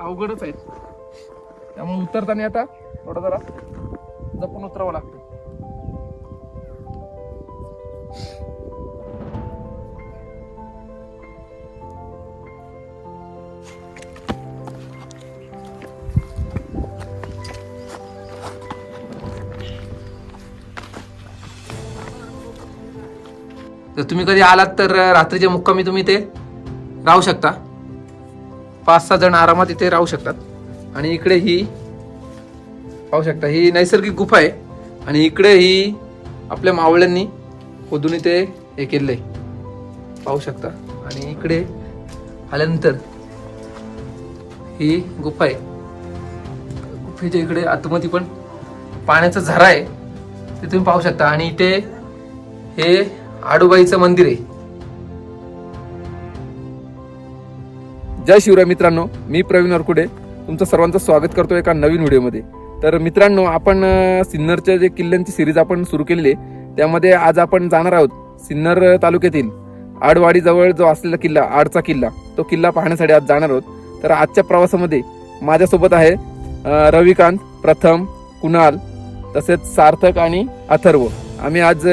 अवघडच आहेत. त्यामुळे उतरताना आता थोडं जरा जपून उतरावं लागतं. तर तुम्ही कधी आलात तर रात्रीच्या मुक्कामी तुम्ही ते राहू शकता. पाच सहा जण आरामात इथे राहू शकतात. आणि इकडे ही पाहू शकता ही नैसर्गिक गुफा आहे. आणि इकडे ही आपल्या मावळ्यांनी खोदून इथे हे केलं आहे पाहू शकता. आणि इकडे आल्यानंतर ही गुफा आहे. गुफेच्या इकडे आतमध्ये पण पाण्याचा झरा आहे. ते तुम्ही पाहू शकता. आणि इथे हे आडूबाईचं मंदिर आहे. जय शिवराय मित्रांनो मी प्रवीण अरकुडे. तुमचं सर्वांचं स्वागत करतो एका नवीन व्हिडिओमध्ये. तर मित्रांनो आपण सिन्नरच्या जे किल्ल्यांची सिरीज आपण सुरू केलेली आहे त्यामध्ये आज आपण जाणार आहोत सिन्नर तालुक्यातील आडवाडीजवळ जो असलेला किल्ला आडचा किल्ला तो किल्ला पाहण्यासाठी आज जाणार आहोत. तर आजच्या प्रवासामध्ये माझ्यासोबत आहे रविकांत प्रथम कुणाल तसेच सार्थक आणि अथर्व. आम्ही आज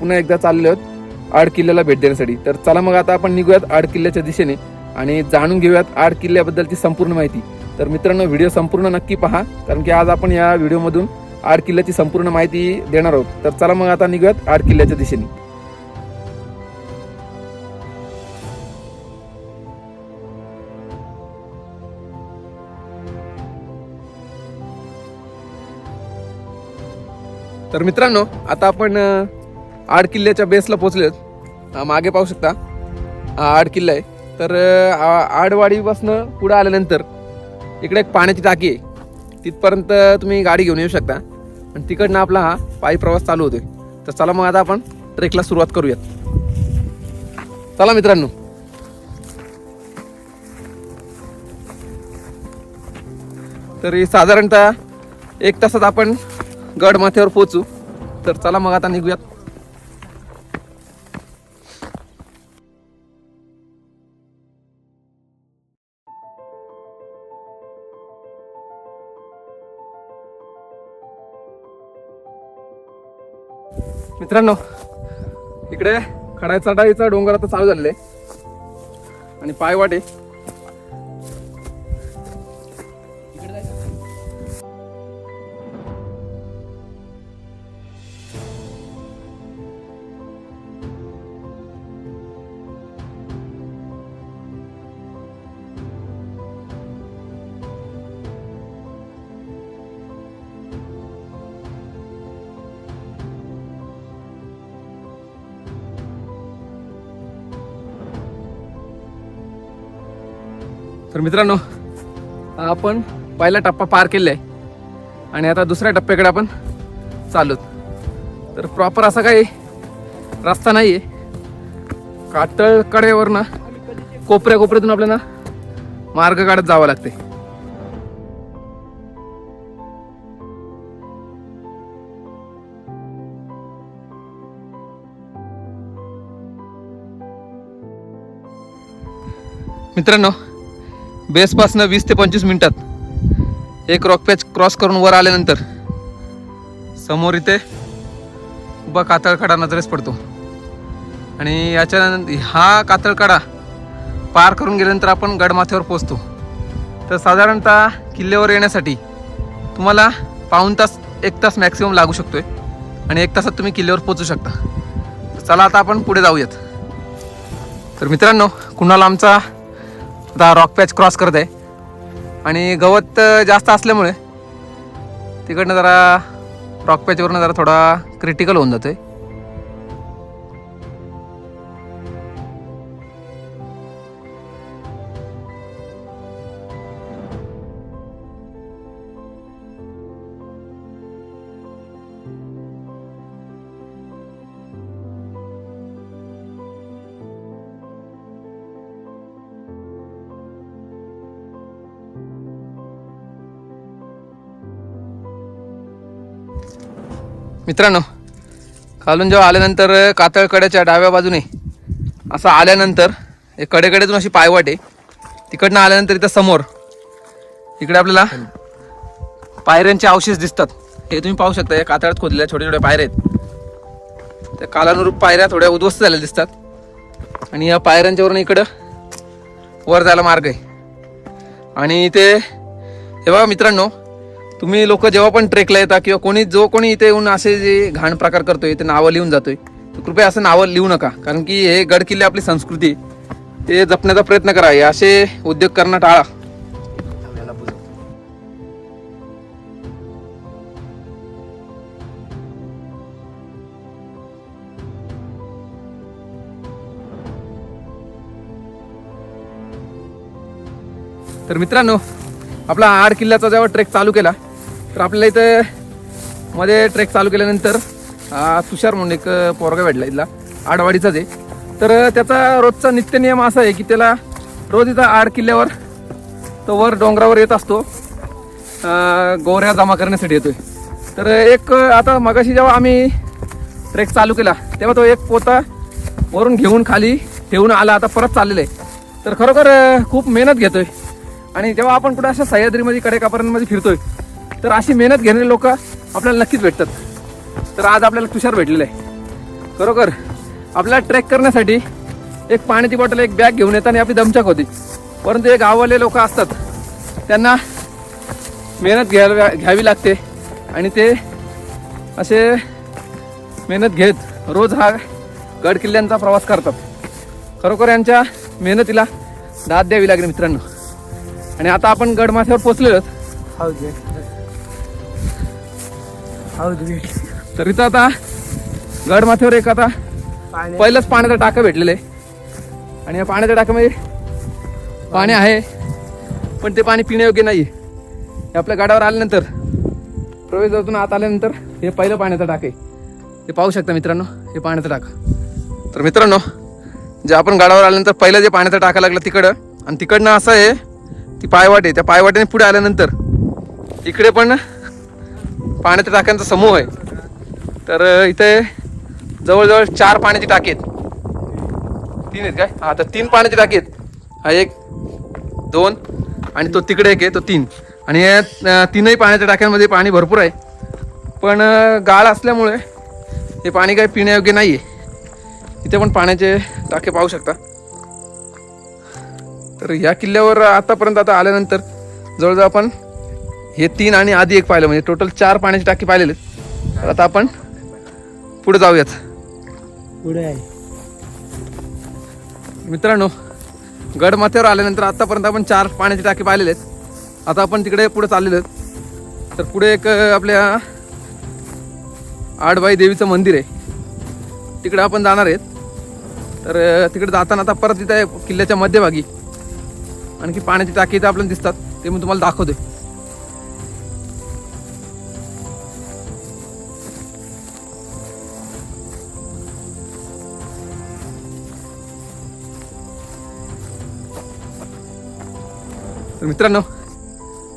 पुन्हा एकदा चाललो आहोत आड किल्ल्याला भेट देण्यासाठी. तर चला मग आता आपण निघूयात आड किल्ल्याच्या दिशेने. आणि जाणून घेऊयात आड किल्ल्याबद्दलची संपूर्ण माहिती. तर मित्रांनो व्हिडिओ संपूर्ण नक्की पहा कारण की आज आपण या व्हिडिओमधून आड किल्ल्याची संपूर्ण माहिती देणार आहोत. तर चला मग आता निघूयात आड किल्ल्याच्या दिशेने. तर मित्रांनो आता आपण आड किल्ल्याच्या बेसला पोहोचलेत मागे पाहू शकता. हा आड किल्ला आहे. तर आ- आडवाडीपासनं पुढं आल्यानंतर इकडे एक पाण्याची टाकी आहे. तिथपर्यंत तुम्ही गाडी घेऊन येऊ शकता. आणि तिकडनं आपला हा पायी प्रवास चालू होतोय. तर चला मग आता आपण ट्रेकला सुरुवात करूयात. चला मित्रांनो. तरी साधारणतः एक तासात आपण गड माथ्यावर पोचू तर चला मग आता निघूयात. मित्रांनो इकडे खडाय चढाईचा डोंगर आता चालू झालेला. आहे आणि पायवाटे. मित्रांनो आपण पहिला टप्पा पार केलेला आहे आणि आता दुसऱ्या टप्प्याकडे आपण चालू तर प्रॉपर असा काही रस्ता नाही आहे कातळ कडेवरनं कोपऱ्या कोपऱ्यातून आपल्याला मार्ग काढत जावं लागते मित्रांनो बेसपासनं वीस ते पंचवीस मिनिटात. एक रॉक पॅच क्रॉस करून वर आल्यानंतर समोर इथे उभा कातळकडा नजरेस पडतो. आणि याच्यानंतर हा कातळकडा पार करून गेल्यानंतर आपण गडमाथ्यावर पोचतो तर साधारणतः किल्ल्यावर येण्यासाठी तुम्हाला पाऊण तास एक तास मॅक्सिमम लागू शकतो आहे आणि एक तासात तुम्ही किल्ल्यावर पोचू शकता. चला आता आपण पुढे जाऊयात. तर मित्रांनो कुणाला आमचा आता रॉक पॅच क्रॉस करत आहे. आणि गवत जास्त असल्यामुळे तिकडनं जरा रॉक पॅचवरनं जरा थोडा क्रिटिकल होऊन जातो आहे मित्रांनो खालून जेव्हा आल्यानंतर कातळकड्याच्या डाव्या बाजूने असं आल्यानंतर एक कडेकडेतून अशी पायवाट आहे. तिकडनं आल्यानंतर इथं समोर इकडे आपल्याला पायऱ्यांचे अवशेष दिसतात. हे तुम्ही पाहू शकता या कातळात खोदलेल्या छोट्या छोट्या पायऱ्या आहेत. त्या कालानुरूप पायऱ्या थोड्या उद्ध्वस्त झालेल्या दिसतात. आणि या पायऱ्यांच्यावरून इकडं वर जायला मार्ग आहे. आणि ते हे बघा मित्रांनो तुम्ही लोक जेव्हा पण ट्रेकला येता किंवा कोणी जो कोणी इथे येऊन असे जे घाण प्रकार करतोय ते नावं लिहून जातोय तर कृपया असं नावं लिहू नका. कारण की हे गड किल्ले आपली संस्कृती ते जपण्याचा प्रयत्न करा. हे असे उद्योग करणं टाळा. तर मित्रांनो आपला आड किल्ल्याचा जेव्हा ट्रेक चालू केला तर आपल्याला इथं मध्ये ट्रेक चालू केल्यानंतर तुषार म्हणून एक पोरगा भेटला इथला आडवाडीचाच आहे. तर त्याचा रोजचा नित्य नियम असा आहे की त्याला रोज इथं आड किल्ल्यावर तो वर डोंगरावर येत असतो. गोऱ्या जमा करण्यासाठी येतोय. तर एक आता मगाशी जेव्हा आम्ही ट्रेक चालू केला तेव्हा तो एक पोता वरून घेऊन खाली ठेवून आला आता परत चाललेला आहे. तर खरोखर खूप मेहनत घेतोय. आणि जेव्हा आपण कुठे अशा सह्याद्रीमध्ये कडेकापर्यंतमध्ये फिरतोय तर अशी मेहनत घेणारे लोक आपल्याला नक्कीच भेटतात. तर आज आपल्याला तुषार भेटलेलं आहे. खरोखर आपल्याला ट्रेक करण्यासाठी एक पाण्याची बॉटल एक बॅग घेऊन येताना आपली दमचक होती. परंतु हे गाववाले लोक असतात. त्यांना मेहनत घ्यायला घ्यावी लागते आणि ते असे मेहनत घेत रोज हा गड किल्ल्यांचा प्रवास करतात. खरोखर यांच्या मेहनतीला दाद द्यावी लागेल मित्रांनो. आणि आता आपण गडमाथ्यावर पोचलेलो तर इथं आता गडमाथ्यावर एक आता पहिलंच पाण्याचा टाकं भेटलेलं आहे. आणि या पाण्याच्या टाकामध्ये पाणी आहे पण ते पाणी पिण्यायोग्य नाही हे आपल्या गाडावर आल्यानंतर प्रवेशद्वारातून आत आल्यानंतर हे पहिलं पाण्याचं टाक आहे. हे पाहू शकता मित्रांनो हे पाण्याचं टाक. तर मित्रांनो जे आपण गाडावर आल्यानंतर पहिलं जे पाण्याचं टाका लागलं तिकडं आणि तिकडनं असं आहे ती पायवाट आहे. त्या पायवाटेने पुढे आल्यानंतर इकडे पण पाण्याच्या टाक्यांचा समूह आहे. तर इथे जवळजवळ चार पाण्याची टाकी आहेत. तीन आहेत काय? हा तर तीन पाण्याची टाकी आहेत. हा एक दोन आणि तो तिकडे एक आहे तो तीन. आणि या तीनही पाण्याच्या टाक्यांमध्ये पाणी भरपूर आहे. पण गाळ असल्यामुळे हे पाणी काही पिण्यायोग्य नाही आहे इथे पण पाण्याचे टाके पाहू शकता. तर या किल्ल्यावर आतापर्यंत आता आल्यानंतर जवळजवळ आपण हे तीन आणि आधी एक पाहिलं म्हणजे टोटल चार पाण्याची टाकी पाहिलेले तर आता आपण पुढे जाऊयात. पुढे आहे. मित्रांनो गडमाथ्यावर आल्यानंतर आतापर्यंत आपण चार पाण्याची टाकी पाहिलेले आहेत. आता आपण तिकडे पुढे चाललेलो आहेत. तर पुढे एक आपल्या आडबाई देवीचं मंदिर आहे. तिकडे आपण जाणार आहेत. तर तिकडे जाताना आता परत तिथे किल्ल्याच्या मध्यभागी आणखी पाण्याची टाकी इथे आपल्याला दिसतात. ते मी तुम्हाला दाखवतोय. मित्रांनो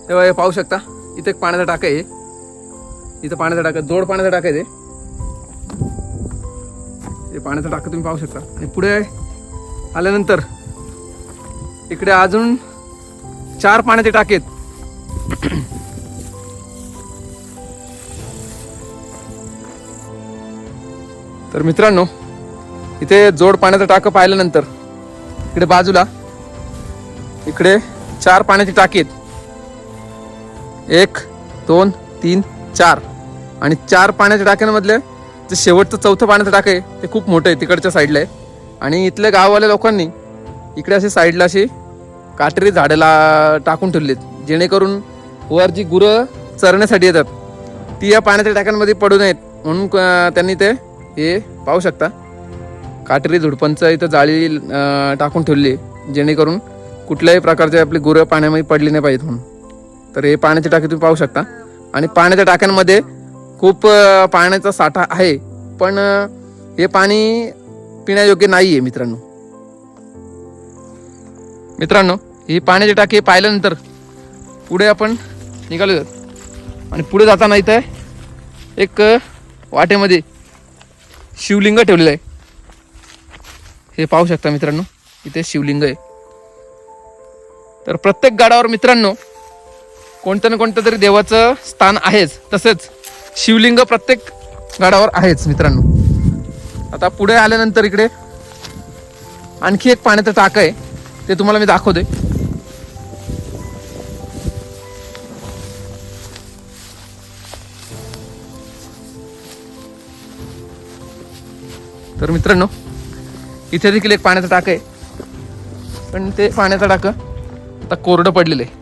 तेव्हा हे पाहू शकता इथे एक पाण्याचा टाका आहे. इथं पाण्याचा टाका जोड पाण्याचा टाका आहे ते. पाण्याचा टाका तुम्ही पाहू शकता. आणि पुढे आल्यानंतर इकडे अजून चार पाण्याचे टाके आहेत. तर मित्रांनो इथे जोड पाण्याचं टाकं पाहिल्यानंतर इकडे बाजूला इकडे चार पाण्याची टाकी एक दोन तीन चार. आणि चार पाण्याच्या टाक्यांमधले जे शेवटचं चौथं पाण्याचं टाकं आहे ते खूप मोठं आहे तिकडच्या साईडला आहे. आणि इथल्या गाववाल्या लोकांनी इकडे असे साईडला अशी काटेरी झाडं ला टाकून ठेवलीत जेणेकरून वर जी गुरं चरण्यासाठी येतात ती या पाण्याच्या टाक्यांमध्ये पडू नयेत. म्हणून त्यांनी ते हे पाहू शकता. काटेरी झुडपांचं इथं जाळी टाकून ठेवली आहे जेणेकरून कुठल्याही प्रकारचे आपली गुरं पाण्यामध्ये पडली नाही पाहिजेत म्हणून. तर हे पाण्याची टाकी तुम्ही पाहू शकता. आणि पाण्याच्या टाक्यांमध्ये खूप पाण्याचा साठा आहे पण हे पाणी पिण्यायोग्य नाही आहे मित्रांनो. मित्रांनो ही पाण्याची टाकी पाहिल्यानंतर पुढे आपण निघालो आणि पुढे जाताना इथं एक वाटेमध्ये शिवलिंग ठेवलेलं आहे. हे पाहू शकता मित्रांनो इथे शिवलिंग आहे. तर प्रत्येक गाडावर मित्रांनो कोणतं ना कोणतं तरी देवाचं स्थान आहेच. तसेच शिवलिंग प्रत्येक गाडावर आहेच मित्रांनो. आता पुढे आल्यानंतर इकडे आणखी एक पाण्याचं टाक आहे. ते तुम्हाला मी दाखवते तर मित्रांनो इथे देखील एक पाण्याचं टाक आहे. पण ते पाण्याचं टाकं आता कोरडं पडलेलं आहे.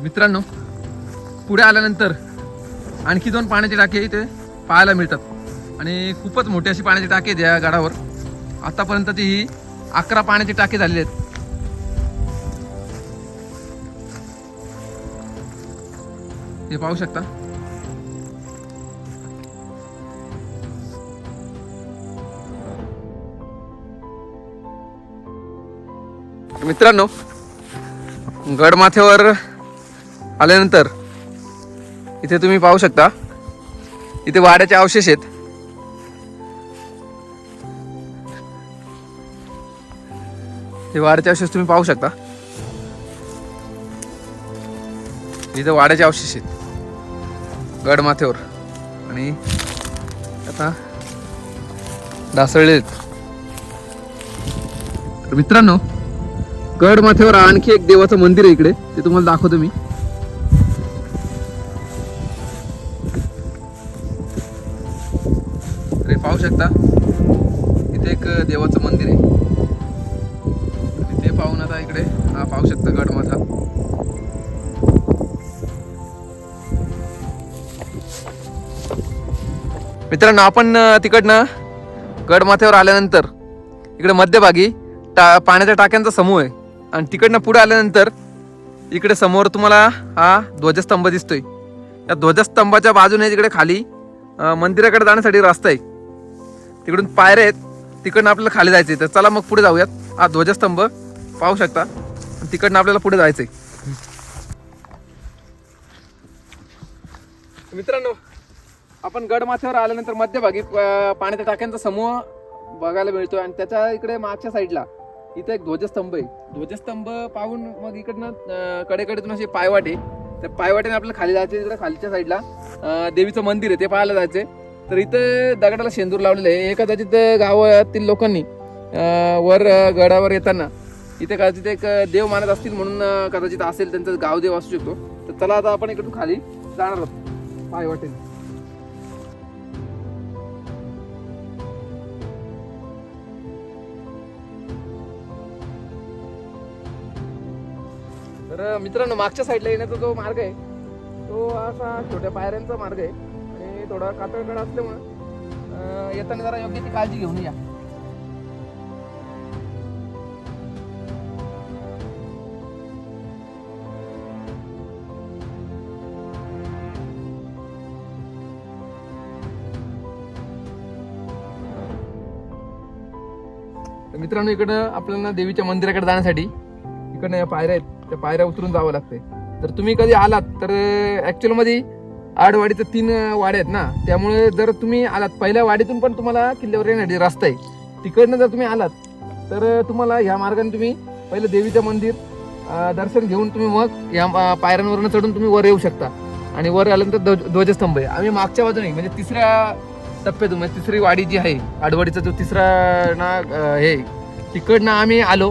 मित्रांनो पुढे आल्यानंतर आणखी दोन पाण्याचे टाके इथे पाहायला मिळतात. आणि खूपच मोठी अशी पाण्याची टाकी आहेत या गडावर. आतापर्यंत ती ही अकरा पाण्याची टाके झालेली आहेत. हे पाहू शकता. मित्रांनो गडमाथ्यावर आल्यानंतर इथे तुम्ही पाहू शकता इथे वाड्याचे अवशेष आहेत. हे वाड्याचे अवशेष तुम्ही पाहू शकता. इथे वाड्याचे अवशेष आहेत. गडमाथ्यावर आणि आता ढासळले आहेत. तर मित्रांनो गड माथ्यावर आणखी एक देवाचं मंदिर आहे इकडे. ते तुम्हाला दाखवतो मी. अरे पाहू शकता. इथे एक देवाचं मंदिर आहे. ते पाहून आता इकडे हा पाहू शकता गडमाथा. मित्रांनो आपण तिकडनं गडमाथ्यावर आल्यानंतर इकडे मध्यभागी टा पाण्याच्या टाक्यांचा समूह आहे. आणि तिकडनं पुढे आल्यानंतर इकडे समोर तुम्हाला हा ध्वजस्तंभ दिसतोय. या ध्वजस्तंभाच्या बाजूने तिकडे खाली मंदिराकडे जाण्यासाठी रस्ता आहे. तिकडून पायऱ्या आहेत. तिकडनं आपल्याला खाली जायचंय. तर चला मग पुढे जाऊयात. हा ध्वजस्तंभ पाहू शकता. तिकडनं आपल्याला पुढे जायचंय. मित्रांनो आपण गडमाथ्यावर आल्यानंतर मध्यभागी पाण्याच्या टाक्यांचा समूह बघायला मिळतोय. आणि त्याच्या इकडे मागच्या साईडला इथे एक ध्वजस्तंभ आहे. ध्वजस्तंभ पाहून मग इकडनं कडेकडेतून अशी पायवाट. आहे त्या पायवाटेने आपल्याला खाली जायचे तिकडे खालच्या साईडला देवीचं मंदिर आहे ते पाहायला जायचे तर इथे दगडाला शेंदूर लावलेलं आहे. एका कदाचित गावातील लोकांनी वर गडावर येताना इथे कदाचित एक देव मानत असतील म्हणून कदाचित असेल त्यांचं गावदेव असू शकतो. तर चला आता आपण इकडून खाली जाणार आहोत पायवाटेने. तर मित्रांनो मागच्या साईडला येण्याचा जो मार्ग आहे तो असा छोट्या पायऱ्यांचा मार्ग आहे. आणि थोडा कातळकड असल्यामुळे येताना जरा योग्य ती काळजी घेऊन या. मित्रांनो इकडं आपल्याला देवीच्या मंदिराकडे जाण्यासाठी इकडनं या पायऱ्या आहेत. त्या पायऱ्या उतरून जावं लागते तर तुम्ही कधी आलात तर ऍक्च्युअलमध्ये आडवाडीचं तीन वाड्या आहेत ना त्यामुळे जर तुम्ही आलात पहिल्या वाडीतून पण तुम्हाला किल्ल्यावर येण्यासाठी रस्ता आहे तिकडनं जर तुम्ही आलात तर तुम्हाला ह्या मार्गाने तुम्ही पहिलं देवीचं मंदिर दर्शन घेऊन तुम्ही मग या पायऱ्यांवरनं चढून तुम्ही वर येऊ शकता. आणि वर आल्यानंतर ध्वज- ध्वजस्तंभ आहे. आम्ही मागच्या बाजूने म्हणजे तिसऱ्या टप्प्यातून म्हणजे तिसरी वाडी जी आहे आडवाडीचा जो तिसरा ना हे तिकडनं आम्ही आलो.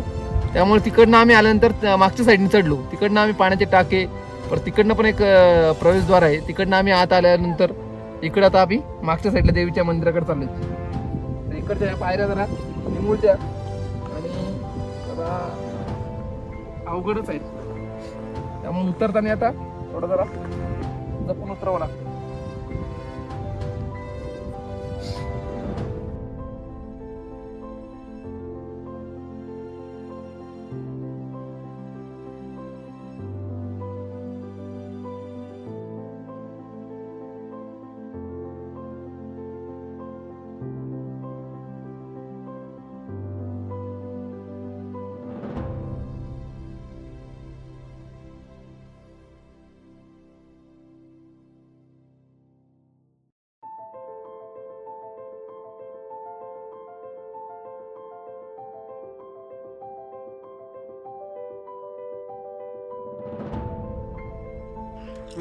त्यामुळे तिकडनं आम्ही आल्यानंतर मागच्या साईडने चढलो. तिकडनं आम्ही पाण्याचे टाके परत तिकडनं पण एक प्रवेशद्वार आहे. तिकडनं आम्ही आत आल्यानंतर इकडं आता आम्ही मागच्या साईडला देवीच्या मंदिराकडे चाललो तर इकडच्या पायऱ्या जरा निमुळत्या आणि जरा अवघडच आहेत. त्यामुळे उतरताना आता थोडं जरा जपून उतरावं लागतं.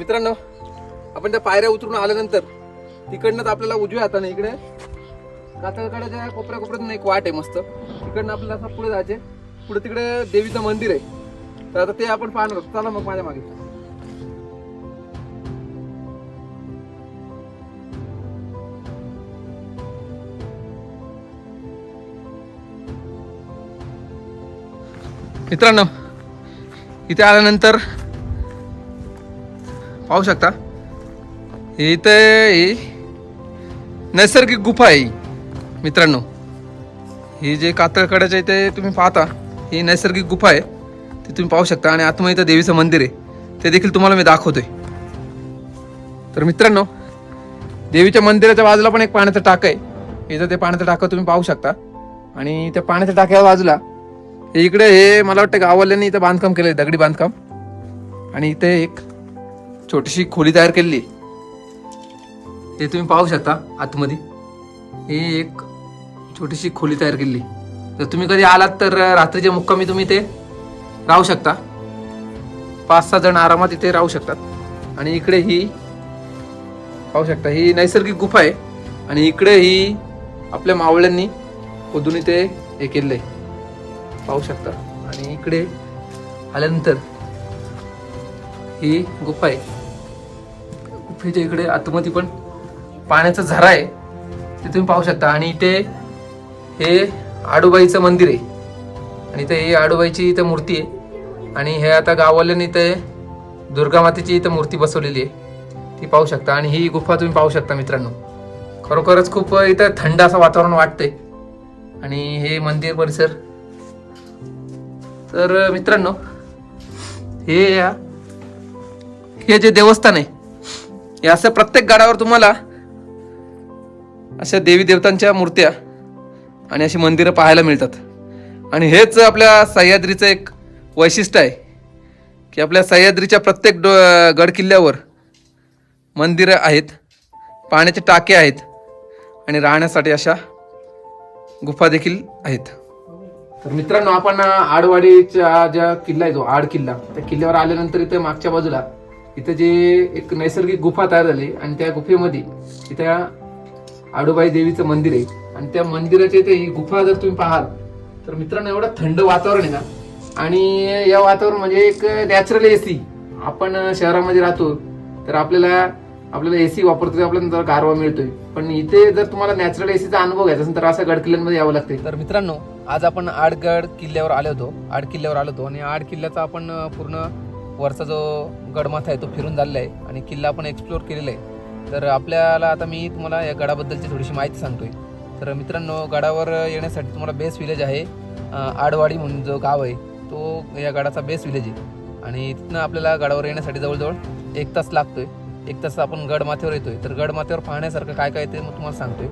मित्रांनो आपण त्या पायऱ्या उतरून आल्यानंतर तिकडनं आपल्याला उजव्या हाताने इकडे कातळकडाच्या कोपऱ्या कोपऱ्यातून एक वाट आहे मस्त. तिकडनं आपल्याला असं पुढे जायचे पुढे तिकडे देवीचं मंदिर आहे. तर आता ते आपण पाहणार आहोत. चला मग माझ्या मागे. मित्रांनो इथे आल्यानंतर पाहू शकता. इथे ही नैसर्गिक गुफा आहे ही. मित्रांनो. ही जे कातळकड्याच्या इथे तुम्ही पाहता. ही नैसर्गिक गुफा आहे ती तुम्ही पाहू शकता. आणि आतमध्ये इथं देवीचं मंदिर आहे ते देखील तुम्हाला मी दाखवतोय. तर मित्रांनो देवीच्या मंदिराच्या बाजूला पण एक पाण्याचं टाक आहे. इथं ते पाण्याचं टाकं तुम्ही पाहू शकता. आणि त्या पाण्याच्या टाक्या बाजूला इकडे हे मला वाटतं गाववाल्यांनी इथं बांधकाम केलंय दगडी बांधकाम. आणि इथे एक छोटीशी खोली तयार केलेली ते तुम्ही पाहू शकता आतमध्ये. ही एक छोटीशी खोली तयार केलेली जर तुम्ही कधी आलात तर रात्रीच्या मुक्कामी तुम्ही ते राहू शकता. पाच सहा जण आरामात इथे राहू शकतात. आणि इकडे ही पाहू शकता ही नैसर्गिक गुफा आहे. आणि इकडे ही आपल्या मावळ्यांनी खोदून इथे हे केलेलं आहे. पाहू शकता. आणि इकडे आल्यानंतर ही गुफा आहे. गुफेच्या इकडे आतमध्ये पण पाण्याचा झरा आहे. ते तुम्ही पाहू शकता. आणि इथे हे आडूबाईचं मंदिर आहे. आणि इथे ही आडूबाईची इथं मूर्ती आहे. आणि हे आता गाववाल्याने इथे दुर्गा मातेची इथं मूर्ती बसवलेली आहे. ती पाहू शकता. आणि ही गुफा तुम्ही पाहू शकता मित्रांनो. खरोखरच खूप इथं थंड असं वातावरण वाटतंय. आणि हे मंदिर परिसर. तर मित्रांनो हे या- हे जे देवस्थान आहे हे असं प्रत्येक गडावर तुम्हाला अशा देवी देवतांच्या मूर्त्या आणि अशी मंदिरं पाहायला मिळतात. आणि हेच आपल्या सह्याद्रीचं एक वैशिष्ट्य आहे की आपल्या सह्याद्रीच्या प्रत्येक डो गड किल्ल्यावर मंदिरं आहेत पाण्याचे टाके आहेत आणि राहण्यासाठी अशा गुफा देखील आहेत. तर मित्रांनो आपण आडवाडीच्या ज्या किल्ला आहे जो आड किल्ला त्या किल्ल्यावर आल्यानंतर इथे मागच्या बाजूला इथं जे एक नैसर्गिक गुफा तयार झाली आणि त्या गुफेमध्ये इथे आडूबाई देवीचं मंदिर आहे. आणि त्या मंदिराच्या इथे ही गुफा जर तुम्ही पाहाल तर मित्रांनो एवढं थंड वातावरण आहे ना. आणि या वातावरण म्हणजे एक नॅचरल एसी आपण शहरामध्ये राहतो तर आपल्याला आपल्याला एसी वापरतो तर आपल्याला जरा गारवा मिळतोय. पण इथे जर तुम्हाला नॅचरल एसीचा अनुभव घ्यायचा असेल तर असं गड किल्ल्यांमध्ये यावं लागते तर मित्रांनो आज आपण आडगड किल्ल्यावर आलो होतो. आड किल्ल्यावर आलो होतो आणि आड किल्ल्याचा आपण पूर्ण वरचा जो गडमाथा आहे तो फिरून झालेला आहे आणि किल्ला आपण एक्सप्लोर केलेला आहे. तर आपल्याला आता मी तुम्हाला या गडाबद्दलची थोडीशी माहिती सांगतोय. तर मित्रांनो गडावर येण्यासाठी तुम्हाला बेस्ट विलेज आहे आडवाडी म्हणून जो गाव आहे तो या गडाचा बेस्ट विलेज आहे. आणि तिथनं आपल्याला गडावर येण्यासाठी जवळजवळ एक तास लागतोय. एक तास आपण गडमाथ्यावर येतोय. तर गडमाथ्यावर पाहण्यासारखं काय काय ते मग तुम्हाला सांगतोय.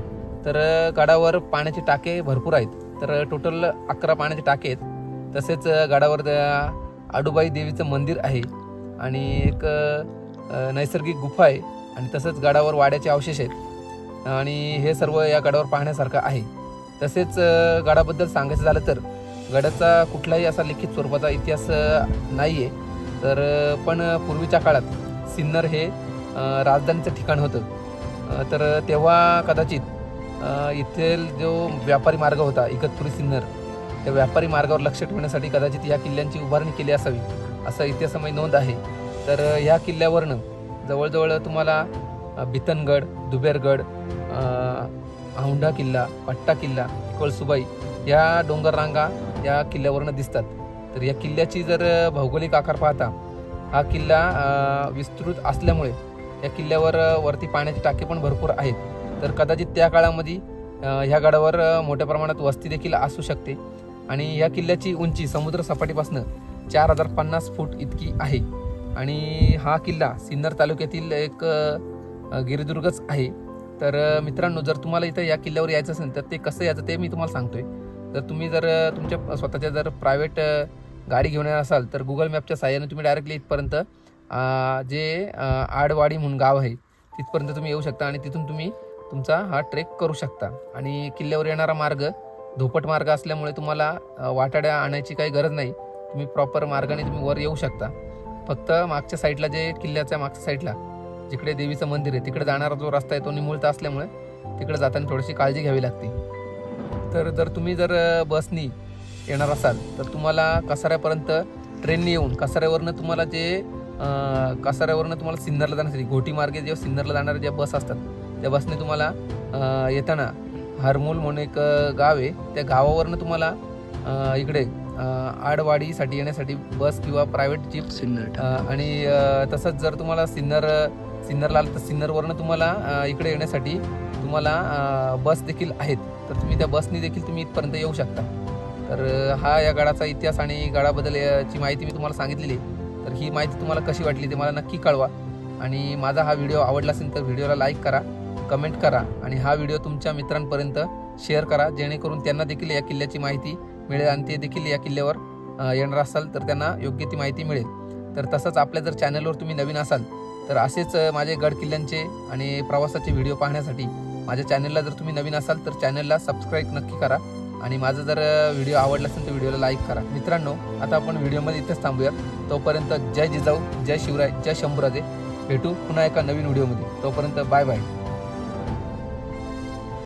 तर गडावर पाण्याचे टाके भरपूर आहेत. तर टोटल अकरा पाण्याचे टाके आहेत. तसेच गडावर आडूबाई देवीचं मंदिर आहे आणि एक नैसर्गिक गुफा आहे आणि तसंच गडावर वाड्याचे अवशेष आहेत. आणि हे सर्व या गडावर पाहण्यासारखं आहे. तसेच गडाबद्दल सांगायचं झालं तर गडाचा कुठलाही असा लिखित स्वरूपाचा इतिहास नाही आहे तर पण पूर्वीच्या काळात सिन्नर हे राजधानीचं ठिकाण होतं. तर तेव्हा कदाचित इथेल जो व्यापारी मार्ग होता इगतपुरी सिन्नर त्या व्यापारी मार्गावर लक्ष ठेवण्यासाठी कदाचित या किल्ल्यांची उभारणी केली असावी असं इतिहासामध्ये नोंद आहे. तर ह्या किल्ल्यावरनं जवळजवळ तुम्हाला बितनगड दुबेरगड औंढा किल्ला पट्टा किल्ला कळसुबाई या डोंगररांगा या किल्ल्यावरनं दिसतात. तर या किल्ल्याची जर भौगोलिक आकार पाहता हा किल्ला विस्तृत असल्यामुळे या किल्ल्यावर वरती पाण्याचे टाके पण भरपूर आहेत. तर कदाचित त्या काळामध्ये ह्या गडावर मोठ्या प्रमाणात वस्ती देखील असू शकते. आणि या किल्ल्याची उंची समुद्र सपाटीपासून चार हजार पन्नास फूट इतकी आहे. आणि हा किल्ला सिन्नर तालुक्यातील एक गिरिदुर्गच आहे. तर मित्रांनो जर तुम्हाला इथं या किल्ल्यावर यायचं असेल तर ते कसं यायचं ते मी तुम्हाला सांगतोय. जर तुम्ही जर तुमच्या स्वतःच्या जर प्रायव्हेट गाडी घेऊन येणार असाल तर गुगल मॅपच्या साह्याने तुम्ही डायरेक्टली इथपर्यंत जे आडवाडी म्हणून गाव आहे तिथपर्यंत तुम्ही येऊ शकता आणि तिथून तुम्ही तुमचा हा ट्रेक करू शकता. आणि किल्ल्यावर येणारा मार्ग धोपट मार्ग असल्यामुळे तुम्हाला वाटाड्या आणायची काही गरज नाही. तुम्ही प्रॉपर मार्गाने तुम्ही वर येऊ शकता. फक्त मागच्या साईडला जे किल्ल्याच्या मागच्या साईडला जिकडे देवीचं मंदिर आहे तिकडे जाणारा जो रस्ता आहे तो निमुळता असल्यामुळे तिकडे जाताना थोडीशी काळजी घ्यावी लागते. तर जर तुम्ही जर बसनी येणार असाल तर तुम्हाला कसाऱ्यापर्यंत ट्रेननी येऊन कसाऱ्यावरनं तुम्हाला जे कसाऱ्यावरनं तुम्हाला सिन्नरला जाण्यासाठी घोटी मार्गे जेव्हा सिन्नरला जाणाऱ्या ज्या बस असतात त्या बसने तुम्हाला येताना हरमूल म्हणून एक गाव आहे. त्या गावावरनं तुम्हाला इकडे आडवाडीसाठी येण्यासाठी बस किंवा प्रायव्हेट जीप सिन्नर आणि तसंच जर तुम्हाला सिन्नर सिन्नरला आलं तर सिन्नरवरनं तुम्हाला इकडे येण्यासाठी तुम्हाला बस देखील आहेत. तर तुम्ही त्या बसनी देखील तुम्ही इथपर्यंत येऊ शकता. तर हा या गडाचा इतिहास आणि गडाबद्दल याची माहिती मी तुम्हाला सांगितलेली आहे. तर ही माहिती तुम्हाला कशी वाटली ते मला नक्की कळवा. आणि माझा हा व्हिडिओ आवडला असेल तर व्हिडिओला लाईक करा. कमेंट करा आणि हा व्हिडिओ तुमच्या मित्रांपर्यंत शेअर करा. जेणेकरून त्यांना देखील या किल्ल्याची माहिती मिळेल आणि ते देखील या किल्ल्यावर येणार असाल तर त्यांना योग्य ती माहिती मिळेल. तर तसंच आपल्या जर चॅनलवर तुम्ही नवीन असाल तर असेच माझे गड किल्ल्यांचे आणि प्रवासाचे व्हिडिओ पाहण्यासाठी माझ्या चॅनलला जर तुम्ही नवीन असाल तर चॅनलला सबस्क्राईब नक्की करा आणि माझा जर व्हिडिओ आवडला असेल तर व्हिडिओला लाईक करा. मित्रांनो आता आपण व्हिडिओमध्ये इथेच थांबूयात. तोपर्यंत जय जिजाऊ जय शिवराय जय शंभूराजे. भेटू पुन्हा एका नवीन व्हिडिओमध्ये. तोपर्यंत बाय बाय.